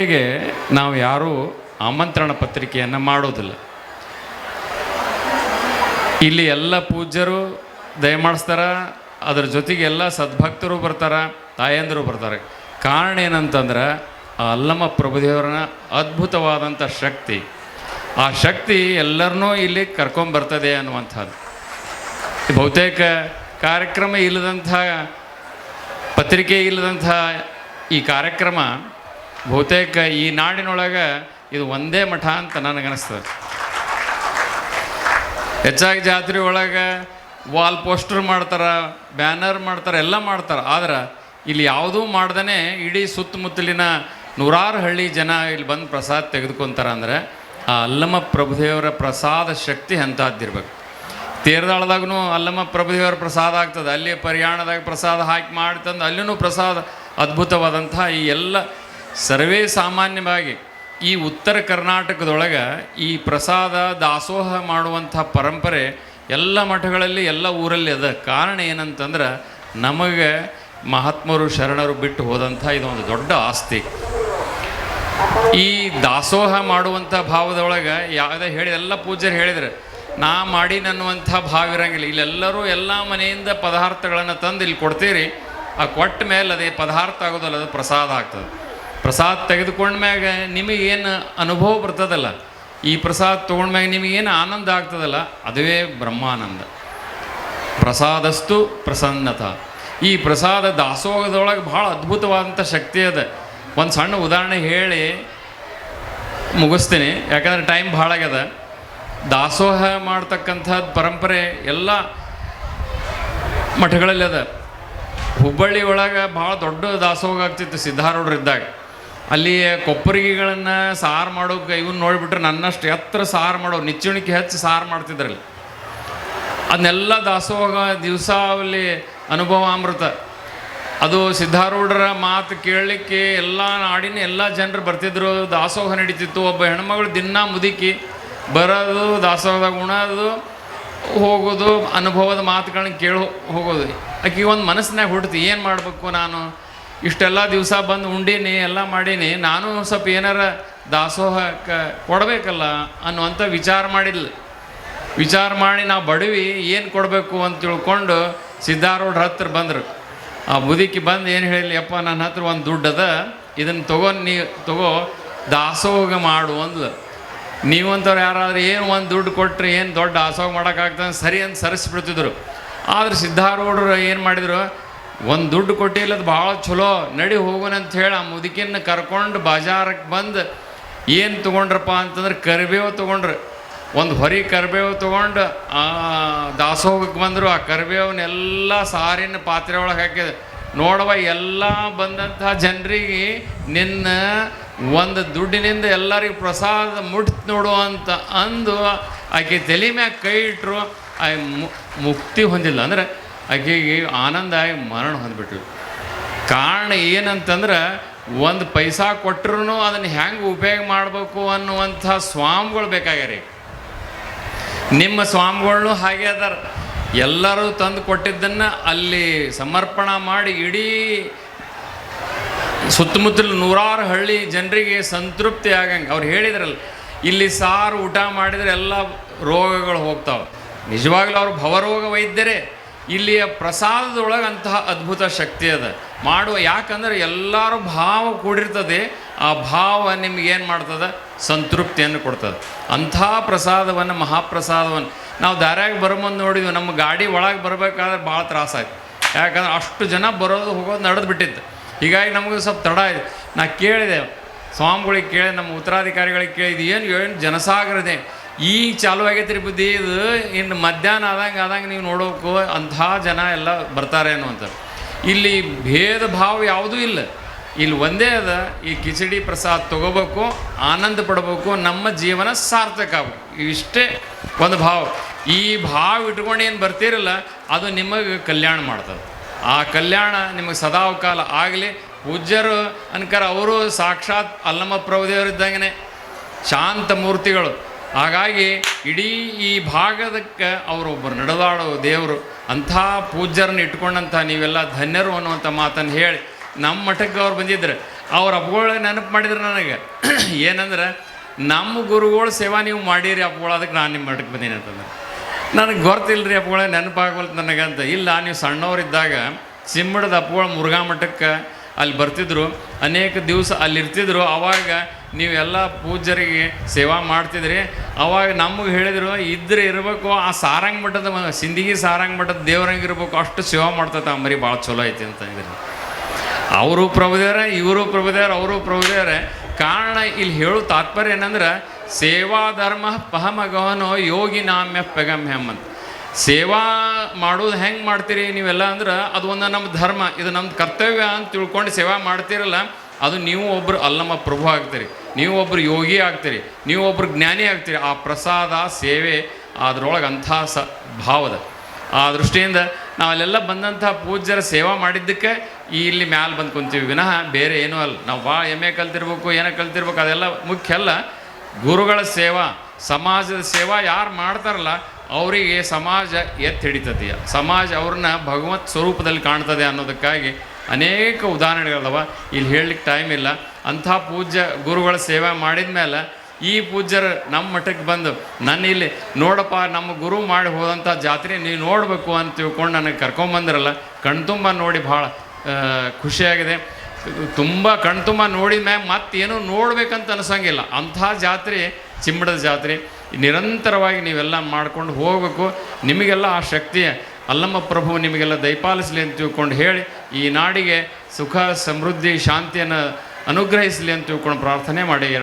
ಹೀಗೆ ನಾವು ಯಾರೂ ಆಮಂತ್ರಣ ಪತ್ರಿಕೆಯನ್ನು ಮಾಡೋದಿಲ್ಲ. ಇಲ್ಲಿ ಎಲ್ಲ ಪೂಜ್ಯರು ದಯಮಾಡಿಸ್ತಾರ ಅದ್ರ ಜೊತೆಗೆ ಎಲ್ಲ ಸದ್ಭಕ್ತರು ಬರ್ತಾರ, ತಾಯಂದರು ಬರ್ತಾರೆ. ಕಾರಣ ಏನಂತಂದ್ರೆ, ಆ ಅಲ್ಲಮ್ಮ ಪ್ರಭುದೇವರನ ಅದ್ಭುತವಾದಂಥ ಶಕ್ತಿ. ಆ ಶಕ್ತಿ ಎಲ್ಲರನ್ನೂ ಇಲ್ಲಿ ಕರ್ಕೊಂಬರ್ತದೆ ಅನ್ನುವಂಥದ್ದು. ಬಹುತೇಕ ಕಾರ್ಯಕ್ರಮ ಇಲ್ಲದಂಥ ಪತ್ರಿಕೆ ಇಲ್ಲದಂಥ ಈ ಕಾರ್ಯಕ್ರಮ ಬಹುತೇಕ ಈ ನಾಡಿನೊಳಗೆ ಇದು ಒಂದೇ ಮಠ ಅಂತ ನನಗನ್ನಿಸ್ತದೆ. ಹೆಚ್ಚಾಗಿ ಜಾತ್ರೆ ಒಳಗೆ ವಾಲ್ ಪೋಸ್ಟರ್ ಮಾಡ್ತಾರೆ, ಬ್ಯಾನರ್ ಮಾಡ್ತಾರೆ, ಎಲ್ಲ ಮಾಡ್ತಾರೆ. ಆದ್ರೆ ಇಲ್ಲಿ ಯಾವುದೂ ಮಾಡ್ದೇ ಇಡೀ ಸುತ್ತಮುತ್ತಲಿನ ನೂರಾರು ಹಳ್ಳಿ ಜನ ಇಲ್ಲಿ ಬಂದು ಪ್ರಸಾದ ತೆಗೆದುಕೊಂತಾರೆ ಅಂದರೆ ಆ ಅಲ್ಲಮ್ಮ ಪ್ರಭುದೇವರ ಪ್ರಸಾದ ಶಕ್ತಿ ಅಂಥದ್ದಿರ್ಬೇಕು. ತೇರದಾಳದಾಗೂ ಅಲ್ಲಮ್ಮ ಪ್ರಭುದೇವರ ಪ್ರಸಾದ ಆಗ್ತದೆ. ಅಲ್ಲಿ ಪರಿಯಾಣದಾಗ ಪ್ರಸಾದ ಹಾಕಿ ಮಾಡ್ತಂದು ಅಲ್ಲಿನೂ ಪ್ರಸಾದ ಅದ್ಭುತವಾದಂತಹ ಈ ಎಲ್ಲ ಸರ್ವೇ ಸಾಮಾನ್ಯವಾಗಿ ಈ ಉತ್ತರ ಕರ್ನಾಟಕದೊಳಗೆ ಈ ಪ್ರಸಾದ ದಾಸೋಹ ಮಾಡುವಂಥ ಪರಂಪರೆ ಎಲ್ಲ ಮಠಗಳಲ್ಲಿ, ಎಲ್ಲ ಊರಲ್ಲಿ ಅದ. ಕಾರಣ ಏನಂತಂದ್ರೆ ನಮಗೆ ಮಹಾತ್ಮರು, ಶರಣರು ಬಿಟ್ಟು ಹೋದಂಥ ಇದೊಂದು ದೊಡ್ಡ ಆಸ್ತಿ. ಈ ದಾಸೋಹ ಮಾಡುವಂಥ ಭಾವದೊಳಗೆ ಯಾವುದೇ ಹೇಳಿ ಎಲ್ಲ ಪೂಜ್ಯರು ಹೇಳಿದರೆ, ನಾ ಮಾಡಿ ನನ್ನುವಂಥ ಭಾವ ಇರಂಗಿಲ್ಲ. ಇಲ್ಲೆಲ್ಲರೂ ಎಲ್ಲ ಮನೆಯಿಂದ ಪದಾರ್ಥಗಳನ್ನು ತಂದು ಇಲ್ಲಿ ಕೊಡ್ತೀರಿ. ಆ ಕೊಟ್ಟ ಮೇಲೆ ಅದೇ ಪದಾರ್ಥ ಆಗೋದಲ್ಲ, ಅದು ಪ್ರಸಾದ ಆಗ್ತದೆ. ಪ್ರಸಾದ ತೆಗೆದುಕೊಂಡ್ಮ್ಯಾಗ ನಿಮಗೇನು ಅನುಭವ ಬರ್ತದಲ್ಲ, ಈ ಪ್ರಸಾದ ತೊಗೊಂಡ್ಮ್ಯಾಗ ನಿಮಗೇನು ಆನಂದ ಆಗ್ತದಲ್ಲ, ಅದುವೇ ಬ್ರಹ್ಮಾನಂದ. ಪ್ರಸಾದಸ್ತು ಪ್ರಸನ್ನತ. ಈ ಪ್ರಸಾದ ದಾಸೋಹದೊಳಗೆ ಭಾಳ ಅದ್ಭುತವಾದಂಥ ಶಕ್ತಿ ಅದ. ಒಂದು ಸಣ್ಣ ಉದಾಹರಣೆ ಹೇಳಿ ಮುಗಿಸ್ತೀನಿ. ಯಾಕಂದ್ರೆ ಟೈಮ್ ಭಾಳ ಆಗ್ಯದ. ದಾಸೋಹ ಮಾಡ್ತಕ್ಕಂಥದ್ದು ಪರಂಪರೆ ಎಲ್ಲ ಮಠಗಳಲ್ಲಿ ಅದ. ಹುಬ್ಬಳ್ಳಿ ಒಳಗೆ ಭಾಳ ದೊಡ್ಡ ದಾಸೋಹ ಆಗ್ತಿತ್ತು ಸಿದ್ಧಾರೂಢರು ಇದ್ದಾಗ ಅಲ್ಲಿ ಕೊಪ್ಪರಿಗೆಗಳನ್ನು ಸಾರು ಮಾಡೋಕೆ ಇವನ್ನ ನೋಡಿಬಿಟ್ರೆ ನನ್ನಷ್ಟು ಎತ್ತರ ಸಾರು ಮಾಡೋ, ನಿಚ್ಚುಣಿಕೆ ಹೆಚ್ಚು ಸಾರು ಮಾಡ್ತಿದ್ರಲ್ಲಿ. ಅದನ್ನೆಲ್ಲ ದಾಸೋಹ ದಿವಸ ಅಲ್ಲಿ ಅನುಭವ ಅಮೃತ. ಅದು ಸಿದ್ಧಾರೂಢರ ಮಾತು ಕೇಳಲಿಕ್ಕೆ ಎಲ್ಲ ನಾಡಿನ ಎಲ್ಲ ಜನರು ಬರ್ತಿದ್ರು. ದಾಸೋಹ ನಡೀತಿತ್ತು. ಒಬ್ಬ ಹೆಣ್ಮಗಳು ದಿನ ಮುದುಕಿ ಬರೋದು ದಾಸೋಹದಾಗ ಉಣೋದು ಹೋಗೋದು, ಅನುಭವದ ಮಾತುಗಳನ್ನ ಕೇಳಿ ಹೋಗೋದು. ಆಕೆ ಒಂದು ಮನಸ್ಸಿನಾಗ ಹುಡ್ತಿ ಏನು ಮಾಡಬೇಕು ನಾನು? ಇಷ್ಟೆಲ್ಲ ದಿವಸ ಬಂದು ಉಂಡೀನಿ, ಎಲ್ಲ ಮಾಡೀನಿ. ನಾನು ಸ್ವಲ್ಪ ಏನಾರ ದಾಸೋಹಕ್ಕೆ ಕೊಡಬೇಕಲ್ಲ ಅನ್ನುವಂಥ ವಿಚಾರ ಮಾಡಿಲ್ಲ ವಿಚಾರ ಮಾಡಿ ನಾವು ಬಡವಿ, ಏನು ಕೊಡಬೇಕು ಅಂತ ತಿಳ್ಕೊಂಡು ಸಿದ್ಧಾರೂಢ್ರ ಹತ್ರ ಬಂದರು. ಆ ಬುದಿಕ್ಕೆ ಬಂದು ಏನು ಹೇಳಿ ಅಪ್ಪ ನನ್ನ ಹತ್ರ ಒಂದು ದುಡ್ಡು ಅದ ಇದನ್ನು ತಗೋ, ನೀ ತಗೋ, ದಾಸೋಹ ಮಾಡು ಅಂದ್ಲು. ನೀವಂಥವ್ರು ಯಾರಾದ್ರೂ ಏನು ಒಂದು ದುಡ್ಡು ಕೊಟ್ಟರೆ ಏನು ದೊಡ್ಡ ದಾಸೋಹ ಮಾಡೋಕ್ಕಾಗ್ತದೆ ಸರಿ ಅಂತ ಸರಿಸ್ಬಿಡ್ತಿದ್ರು. ಆದ್ರೆ ಸಿದ್ಧಾರೂಢರು ಏನು ಮಾಡಿದರು ಒಂದು ದುಡ್ಡು ಕೊಟ್ಟಿಲ್ಲ ಅದು ಭಾಳ ಚಲೋ, ನಡಿ ಹೋಗೋಣ ಅಂತ ಹೇಳಿ ಆ ಮುದುಕಿನ ಕರ್ಕೊಂಡು ಬಜಾರಕ್ಕೆ ಬಂದು, ಏನು ತೊಗೊಂಡ್ರಪ್ಪ ಅಂತಂದ್ರೆ ಕರಿಬೇವು ತೊಗೊಂಡ್ರು. ಒಂದು ಹೊರಿ ಕರಿಬೇವು ತೊಗೊಂಡು ದಾಸೋಹಕ್ಕೆ ಬಂದರು, ಆ ಕರಿಬೇವನ್ನೆಲ್ಲ ಸಾರಿನ ಪಾತ್ರೆ ಒಳಗೆ ಹಾಕಿದೆ ನೋಡುವ ಎಲ್ಲ ಬಂದಂತಹ ಜನರಿಗೆ ನಿನ್ನ ಒಂದು ದುಡ್ಡಿನಿಂದ ಎಲ್ಲರಿಗೂ ಪ್ರಸಾದ ಮುಟ್ತು ನೋಡು ಅಂತ ಅಂದು ಆಕೆ ತಲೆ ಮ್ಯಾಗ ಕೈ ಇಟ್ಟರು ಆ ಮುಕ್ತಿ ಹೊಂದಿಲ್ಲ. ಅಂದ್ರೆ ಆಕೆಗೆ ಆನಂದ ಆಗಿ ಮರಣ ಹೊಂದ್ಬಿಟ್ಲು ಕಾರಣ ಏನಂತಂದ್ರೆ, ಒಂದು ಪೈಸಾ ಕೊಟ್ಟರು ಅದನ್ನು ಹೆಂಗೆ ಉಪಯೋಗ ಮಾಡಬೇಕು ಅನ್ನುವಂಥ ಸ್ವಾಮಿಗಳು ಬೇಕಾಗ್ಯಾರ. ನಿಮ್ಮ ಸ್ವಾಮಿಗಳನ್ನೂ ಹಾಗೆ ಅದಾರ. ಎಲ್ಲರೂ ತಂದು ಕೊಟ್ಟಿದ್ದನ್ನು ಅಲ್ಲಿ ಸಮರ್ಪಣ ಮಾಡಿ ಇಡೀ ಸುತ್ತಮುತ್ತಲು ನೂರಾರು ಹಳ್ಳಿ ಜನರಿಗೆ ಸಂತೃಪ್ತಿ ಆಗಂಗೆ. ಅವ್ರು ಹೇಳಿದ್ರಲ್ಲ, ಇಲ್ಲಿ ಸಾರು ಊಟ ಮಾಡಿದರೆ ಎಲ್ಲ ರೋಗಗಳು ಹೋಗ್ತಾವೆ. ನಿಜವಾಗ್ಲೂ ಅವರು ಭವರೋಗ ವೈದ್ಯರೇ. ಇಲ್ಲಿಯ ಪ್ರಸಾದದೊಳಗೆ ಅಂತಹ ಅದ್ಭುತ ಶಕ್ತಿ ಅದ. ಮಾಡುವ ಯಾಕಂದ್ರೆ ಎಲ್ಲರೂ ಭಾವ ಕೂಡಿರ್ತದೆ, ಆ ಭಾವ ನಿಮ್ಗೆ ಏನು ಮಾಡ್ತದೆ? ಸಂತೃಪ್ತಿಯನ್ನು ಕೊಡ್ತದೆ. ಅಂಥ ಪ್ರಸಾದವನ್ನು, ಮಹಾಪ್ರಸಾದವನ್ನು ನಾವು ದಾರ್ಯಾಗ ಬರೋ ಮುಂದೆ ನೋಡಿದ್ವಿ, ನಮ್ಮ ಗಾಡಿ ಒಳಗೆ ಬರಬೇಕಾದ್ರೆ ಭಾಳ ತ್ರಾಸಾಯ್ತು ಯಾಕಂದ್ರೆ ಅಷ್ಟು ಜನ ಬರೋದು ಹೋಗೋದು ನಡೆದು ಬಿಟ್ಟಿತ್ತು ಹೀಗಾಗಿ ನಮಗೆ ಸ್ವಲ್ಪ ತಡ ಇದೆ ನಾ ಕೇಳಿದೆ, ಸ್ವಾಮಿಗಳಿಗೆ ಕೇಳಿ ನಮ್ಮ ಉತ್ತರಾಧಿಕಾರಿಗಳಿಗೆ ಕೇಳಿದ್ದು ಏನು ಏನು, ಜನಸಾಗರದೆ? ಈಗ ಚಾಲು ಆಗೈತೆ ರೀ ಬುದ್ಧಿ. ಇದು ಇನ್ನು ಮಧ್ಯಾಹ್ನ ಆದಂಗೆ ಆದಂಗೆ ನೀವು ನೋಡೋಕು ಅಂಥ ಜನ ಎಲ್ಲ ಬರ್ತಾರೆ ಅನ್ನುವಂಥ ಇಲ್ಲಿ ಭೇದ ಭಾವ ಯಾವುದೂ ಇಲ್ಲ. ಇಲ್ಲಿ ಒಂದೇ ಅದ, ಈ ಕಿಚಡಿ ಪ್ರಸಾದ ತಗೋಬೇಕು, ಆನಂದ ಪಡಬೇಕು, ನಮ್ಮ ಜೀವನ ಸಾರ್ಥಕ ಆಗಬೇಕು. ಇಷ್ಟೇ ಒಂದು ಭಾವ. ಈ ಭಾವ ಇಟ್ಕೊಂಡು ಏನು ಬರ್ತೀರಲ್ಲ, ಅದು ನಿಮಗೆ ಕಲ್ಯಾಣ ಮಾಡ್ತದೆ. ಆ ಕಲ್ಯಾಣ ನಿಮಗೆ ಸದಾವಕಾಲ ಆಗಲಿ. ಪೂಜ್ಯರು ಅನ್ಕರ ಅವರು ಸಾಕ್ಷಾತ್ ಅಲ್ಲಮ್ಮ ಪ್ರಭುದೇವರಿದ್ದಂಗೆ ಶಾಂತ ಮೂರ್ತಿಗಳು. ಹಾಗಾಗಿ ಇಡೀ ಈ ಭಾಗದಕ್ಕೆ ಅವರೊಬ್ಬರು ನಡೆದಾಡೋ ದೇವರು ಅಂಥ ಪೂಜ್ಯರನ್ನ ಇಟ್ಕೊಂಡಂಥ ನೀವೆಲ್ಲ ಧನ್ಯರು ಅನ್ನುವಂಥ ಮಾತನ್ನು ಹೇಳಿ ನಮ್ಮ ಮಠಕ್ಕೆ ಅವ್ರು ಬಂದಿದ್ರು. ಅವ್ರ ಹಬ್ಬಗಳ ನೆನಪು ಮಾಡಿದ್ರು ನನಗೆ. ಏನಂದ್ರೆ, ನಮ್ಮ ಗುರುಗಳು ಸೇವಾ ನೀವು ಮಾಡಿರಿ ಹಬ್ಬಗಳು, ಅದಕ್ಕೆ ನಾನು ನಿಮ್ಮ ಮಠಕ್ಕೆ ಬಂದೀನಿ ಅಂತಂದ್ರೆ. ನನಗೆ ಗೊತ್ತಿಲ್ಲ ರೀ ಅಪ್ಪಗಳ ನನಗೆ ನನಗಂತ. ಇಲ್ಲ, ನೀವು ಸಣ್ಣವರಿದ್ದಾಗ ಸಿಂಬಡದ ಹಬ್ಬಗಳು ಮುರುಘಾ ಮಠಕ್ಕೆ ಅಲ್ಲಿ ಬರ್ತಿದ್ರು, ಅನೇಕ ದಿವಸ ಅಲ್ಲಿ ಇರ್ತಿದ್ರು, ಅವಾಗ ನೀವೆಲ್ಲ ಪೂಜ್ಯರಿಗೆ ಸೇವಾ ಮಾಡ್ತಿದ್ರಿ. ಅವಾಗ ನಮಗೆ ಹೇಳಿದ್ರು, ಇದ್ರೆ ಇರಬೇಕು, ಆ ಸಾರಂಗ ಮಠದ ಸಿಂದಗಿ ಸಾರಂಗ್ ಮಠದ ದೇವ್ರಂಗೆ ಇರಬೇಕು, ಅಷ್ಟು ಸೇವಾ ಮಾಡ್ತೈತೆ ಮರಿ ಭಾಳ ಚಲೋ ಐತಿ ಅಂತ ಇದ್ರಿ ಅವರು ಪ್ರಭುದೇವರ, ಇವರು ಪ್ರಭುದೇವ್ರ, ಅವರು ಪ್ರಭುದೇವರ. ಕಾರಣ ಇಲ್ಲಿ ಹೇಳೋ ತಾತ್ಪರ್ಯ ಏನಂದ್ರೆ, ಸೇವಾ ಧರ್ಮ ಪಹಮಗವನೋ ಯೋಗಿ ನಾಮ್ಯ ಪೆಗಮ್ಯಮ್ ಅಂತ ಸೇವಾ ಮಾಡೋದು ಹೆಂಗೆ ಮಾಡ್ತೀರಿ ನೀವೆಲ್ಲ ಅಂದ್ರೆ ಅದು ಒಂದು ನಮ್ಮ ಧರ್ಮ, ಇದು ನಮ್ಮ ಕರ್ತವ್ಯ ಅಂತ ತಿಳ್ಕೊಂಡು ಸೇವಾ ಮಾಡ್ತೀರಲ್ಲ, ಅದು ನೀವು ಒಬ್ಬರು ಅಲ್ಲಮ್ಮ ಪ್ರಭು ಆಗ್ತೀರಿ. ನೀವು ಒಬ್ಬರು ಯೋಗಿ ಆಗ್ತೀರಿ, ನೀವು ಒಬ್ಬರು ಜ್ಞಾನಿ ಆಗ್ತೀರಿ. ಆ ಪ್ರಸಾದ, ಸೇವೆ, ಅದರೊಳಗೆ ಅಂಥ ಸ ಭಾವದ ಆ ದೃಷ್ಟಿಯಿಂದ ನಾವಲ್ಲೆಲ್ಲ ಬಂದಂಥ ಪೂಜ್ಯರ ಸೇವಾ ಮಾಡಿದ್ದಕ್ಕೆ ಈ ಇಲ್ಲಿ ಮ್ಯಾಲೆ ಬಂದು ಕುಂತೀವಿ. ವಿನಃ ಬೇರೆ ಏನೂ ಅಲ್ಲ. ನಾವು ಭಾಳ ಎಂ ಎ ಕಲ್ತಿರ್ಬೇಕು, ಏನೋ ಕಲ್ತಿರ್ಬೇಕು, ಅದೆಲ್ಲ ಮುಖ್ಯ ಅಲ್ಲ. ಗುರುಗಳ ಸೇವಾ, ಸಮಾಜದ ಸೇವಾ ಯಾರು ಮಾಡ್ತಾರಲ್ಲ ಅವರಿಗೆ ಸಮಾಜ ಎತ್ತಿ ಹಿಡಿತದೆಯ ಸಮಾಜ ಅವ್ರನ್ನ ಭಗವತ್ ಸ್ವರೂಪದಲ್ಲಿ ಕಾಣ್ತದೆ ಅನ್ನೋದಕ್ಕಾಗಿ ಅನೇಕ ಉದಾಹರಣೆಗಳದವ. ಇಲ್ಲಿ ಹೇಳಲಿಕ್ಕೆ ಟೈಮ್ ಇಲ್ಲ. ಅಂಥ ಪೂಜ್ಯ ಗುರುಗಳ ಸೇವೆ ಮಾಡಿದ ಮೇಲೆ ಈ ಪೂಜ್ಯರು ನಮ್ಮ ಮಠಕ್ಕೆ ಬಂದು, ನನ್ನ ಇಲ್ಲಿ ನೋಡಪ್ಪ, ನಮ್ಮ ಗುರು ಮಾಡಿ ಹೋದಂಥ ಜಾತ್ರೆ ನೀವು ನೋಡಬೇಕು ಅಂತ ತಿಳ್ಕೊಂಡು ನನಗೆ ಕರ್ಕೊಂಬಂದ್ರಲ್ಲ ಕಣ್ತುಂಬ ನೋಡಿ ಭಾಳ ಖುಷಿಯಾಗಿದೆ. ತುಂಬ ಕಣ್ತುಂಬ ನೋಡಿದ ಮ್ಯಾಗ ಮತ್ತೇನು ನೋಡ್ಬೇಕಂತ ಅನ್ಸಂಗಿಲ್ಲ. ಅಂಥ ಜಾತ್ರೆ ಚಿಮ್ಮಡದ ಜಾತ್ರೆ. ನಿರಂತರವಾಗಿ ನೀವೆಲ್ಲ ಮಾಡ್ಕೊಂಡು ಹೋಗಬೇಕು. ನಿಮಗೆಲ್ಲ ಆ ಶಕ್ತಿಯ, ಅಲ್ಲಮ್ಮ ಪ್ರಭು ನಿಮಗೆಲ್ಲ ದಯಪಾಲಿಸಲಿ ಅಂತ ತಿಳ್ಕೊಂಡು ಹೇಳಿ, ಈ ನಾಡಿಗೆ ಸುಖ, ಸಮೃದ್ಧಿ, ಶಾಂತಿಯನ್ನು ಅನುಗ್ರಹಿಸಲಿ ಅಂತ ತಿಳ್ಕೊಂಡು ಪ್ರಾರ್ಥನೆ ಮಾಡಿ.